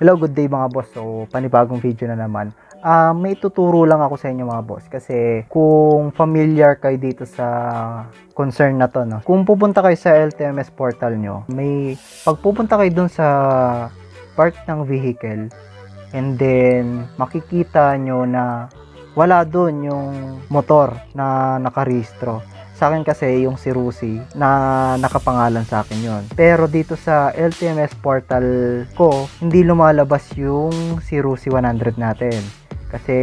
Hello, good day mga boss. So, panibagong video na naman. Ah, may tuturo lang ako sa inyo mga boss kasi kung familiar kayo dito sa concern na to, no. Kung pupunta kayo sa LTMS portal nyo, may pagpupunta kayo dun sa part ng vehicle and then makikita nyo na wala dun yung motor na nakarehistro. Sa akin kasi yung si Rusi na nakapangalan sa akin yon. Pero dito sa LTMS portal ko, hindi lumalabas yung si Rusi 100 natin. Kasi,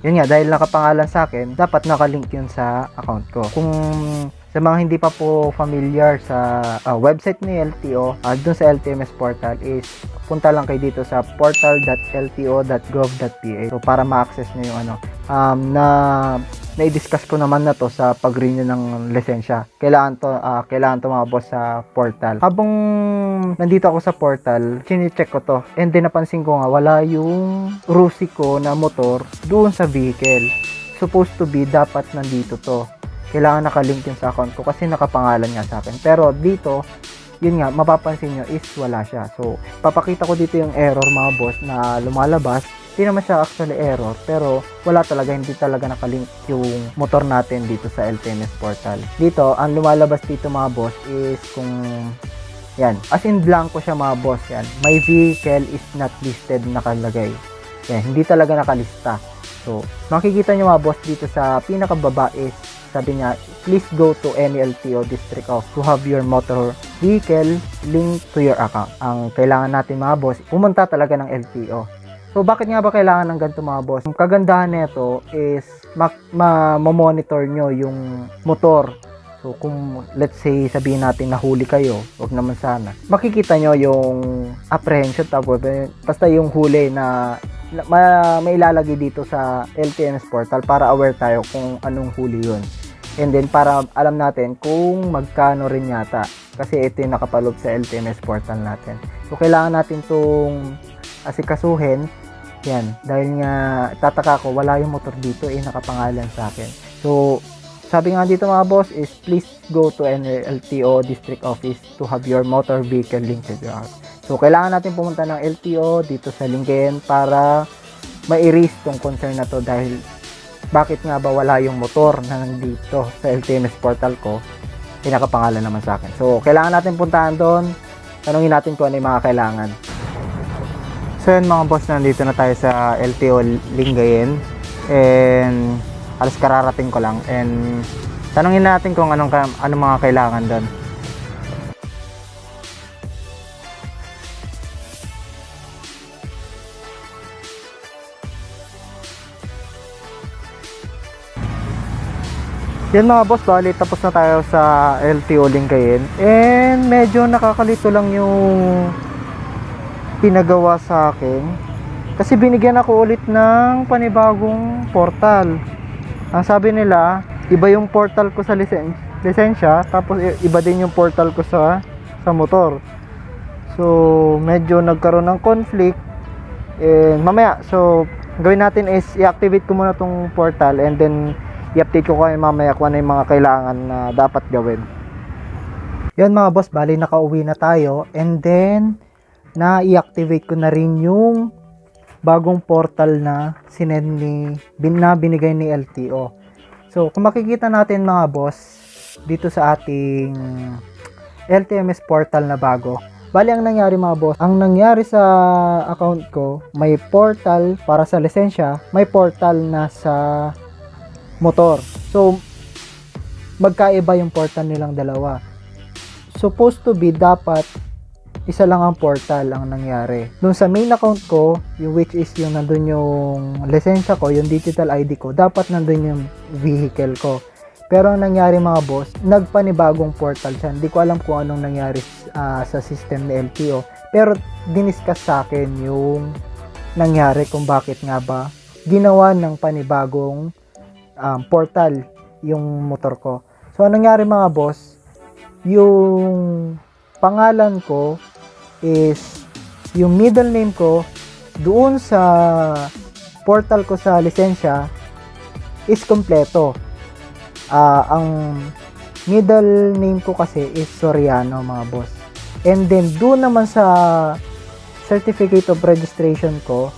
yun nga, dahil nakapangalan sa akin, dapat nakalink yun sa account ko. Kung sa mga hindi pa po familiar sa ah, website ni LTO, uh, dun sa LTMS portal is punta lang kayo dito sa portal.lto.gov.ph so para ma-access nyo yung ano um, na na-discuss ko naman na to sa pag-renew ng lisensya. Kailangan to, ah, kailangan to mga boss sa portal. Habang nandito ako sa portal, chine-check ko to. And then napansin ko nga, wala yung rusi ko na motor doon sa vehicle. Supposed to be, dapat nandito to. Kailangan nakalink yun sa account ko kasi nakapangalan nga sa akin. Pero dito, yun nga, mapapansin nyo is wala siya. So, papakita ko dito yung error mga boss na lumalabas hindi naman siya actually error pero wala talaga hindi talaga nakalink yung motor natin dito sa LTMS portal dito ang lumalabas dito mga boss is kung yan as in blanco siya mga boss yan my vehicle is not listed nakalagay yan hindi talaga nakalista so makikita nyo mga boss dito sa pinakababa is sabi niya, please go to any LTO district of to have your motor vehicle linked to your account. Ang kailangan natin mga boss, pumunta talaga ng LTO. So, bakit nga ba kailangan ng ganito mga boss? Ang kagandahan nito is ma- ma- nyo yung motor. So, kung let's say sabihin natin nahuli kayo, wag naman sana. Makikita nyo yung apprehension tapos eh, basta yung huli na ma- may ilalagay dito sa LTMS portal para aware tayo kung anong huli yun. And then para alam natin kung magkano rin yata kasi ito yung nakapaloob sa LTMS portal natin. So kailangan natin tong asikasuhin yan, dahil nga tataka ko wala yung motor dito eh nakapangalan sa akin. So sabi nga dito mga boss is please go to any LTO district office to have your motor vehicle linked to. So kailangan natin pumunta ng LTO dito sa Lincoln para ma-erase tong concern na to dahil bakit nga ba wala yung motor na nandito sa LTMS portal ko pinakapangalan naman sa akin. So, kailangan natin puntahan doon. Tanungin natin kung ano yung mga kailangan. So, yun mga boss, nandito na tayo sa LTO Lingayen. And, alas kararating ko lang. And, tanungin natin kung anong, anong mga kailangan doon. Yan mga boss, bali tapos na tayo sa LTO Lingayen. And medyo nakakalito lang yung pinagawa sa akin. Kasi binigyan ako ulit ng panibagong portal. Ang sabi nila, iba yung portal ko sa lisen lisensya, tapos iba din yung portal ko sa sa motor. So, medyo nagkaroon ng conflict. And mamaya, so gawin natin is i-activate ko muna tong portal and then i-update ko kayo mamaya kung ano yung mga kailangan na dapat gawin. Yan mga boss, bali nakauwi na tayo and then na i-activate ko na rin yung bagong portal na sinend ni bin, na binigay ni LTO. So, kung makikita natin mga boss dito sa ating LTMS portal na bago. Bali ang nangyari mga boss, ang nangyari sa account ko, may portal para sa lisensya, may portal na sa motor. So, magkaiba yung portal nilang dalawa. Supposed to be dapat isa lang ang portal ang nangyari. Doon sa main account ko, yung which is yung nandun yung lisensya ko, yung digital ID ko, dapat nandun yung vehicle ko. Pero ang nangyari mga boss, nagpanibagong portal siya. Hindi ko alam kung anong nangyari ah, sa system ni LTO. Pero diniscuss sa akin yung nangyari kung bakit nga ba ginawa ng panibagong um, portal yung motor ko. So, anong nangyari mga boss, yung pangalan ko is yung middle name ko doon sa portal ko sa lisensya is kompleto. Ah, ang middle name ko kasi is Soriano mga boss. And then doon naman sa certificate of registration ko,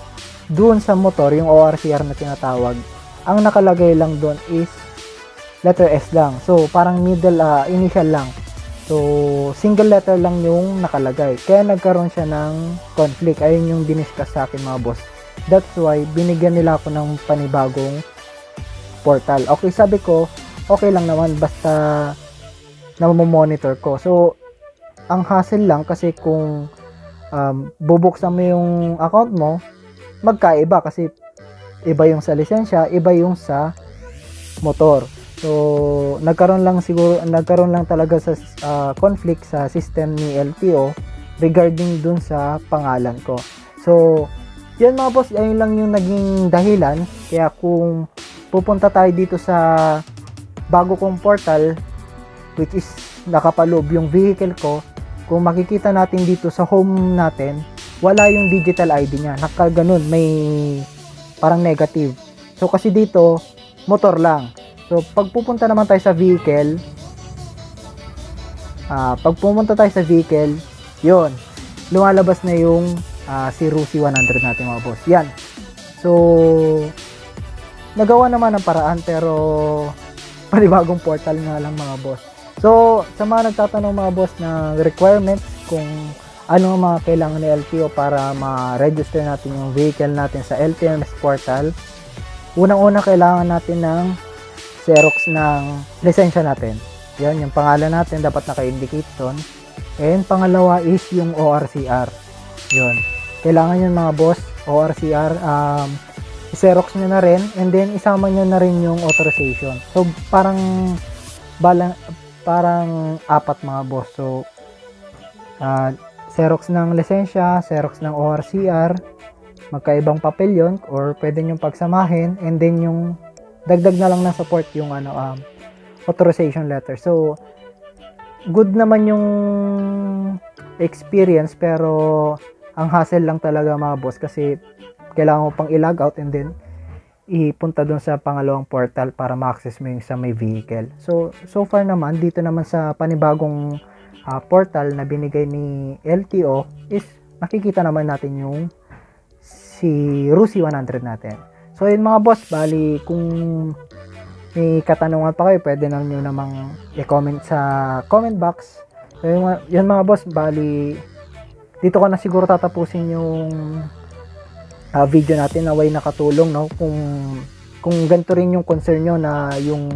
doon sa motor, yung ORCR na tinatawag, ang nakalagay lang doon is letter S lang. So, parang middle, ah, initial lang. So, single letter lang yung nakalagay. Kaya nagkaroon siya ng conflict. Ayun yung diniscuss sa akin mga boss. That's why, binigyan nila ako ng panibagong portal. Okay, sabi ko, okay lang naman basta na monitor ko. So, ang hassle lang kasi kung um, bubuksan mo yung account mo, magkaiba kasi iba yung sa lisensya, iba yung sa motor. So, nagkaroon lang siguro, nagkaroon lang talaga sa ah, conflict sa system ni LTO regarding dun sa pangalan ko. So, yan mga boss, ayun lang yung naging dahilan. Kaya kung pupunta tayo dito sa bago kong portal, which is nakapaloob yung vehicle ko, kung makikita natin dito sa home natin, wala yung digital ID niya. Nakaganon, may parang negative. So, kasi dito, motor lang. So, pag pupunta naman tayo sa vehicle, ah pag pumunta tayo sa vehicle, yon lumalabas na yung ah, si Rusi 100 natin mga boss. Yan. So, nagawa naman ng paraan pero panibagong portal nga lang mga boss. So, sa mga nagtatanong mga boss ng requirements kung ano ang mga kailangan ni LTO para ma-register natin yung vehicle natin sa LTMS portal, unang-una kailangan natin ng Xerox ng lisensya natin. Yan, yung pangalan natin dapat naka-indicate doon. And pangalawa is yung ORCR. Yun. Kailangan yun mga boss, ORCR, um, Xerox nyo na rin, and then isama nyo na rin yung authorization. So, parang, balang, parang apat mga boss. So, ah, Xerox ng lisensya, Xerox ng ORCR, magkaibang papel yun, or pwede nyo pagsamahin, and then yung dagdag na lang na support yung ano um, authorization letter. So good naman yung experience pero ang hassle lang talaga mga boss kasi kailangan mo pang i-log out and then ipunta doon sa pangalawang portal para ma-access mo yung sa may vehicle. So so far naman dito naman sa panibagong ah, portal na binigay ni LTO is makikita naman natin yung si Rusi 100 natin. So yun mga boss, bali kung may katanungan pa kayo, pwede na nyo namang i-comment sa comment box. So yun, yun mga boss, bali dito ko na siguro tatapusin yung ah, video natin na way nakatulong no kung kung ganito rin yung concern nyo na yung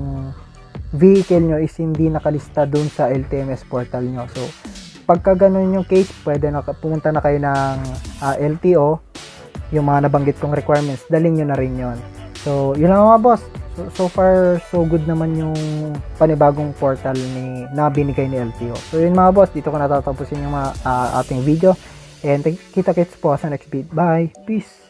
vehicle nyo is hindi nakalista doon sa LTMS portal nyo. So, pagka ganun yung case, pwede na pumunta na kayo ng ah, LTO yung mga nabanggit kong requirements, dalhin nyo na rin yon. So, yun lang mga boss. So, so far, so good naman yung panibagong portal ni na binigay ni LTO. So, yun mga boss, dito ko natatapusin yung mga, ah, ating video. And kita-kits po sa next video. Bye! Peace!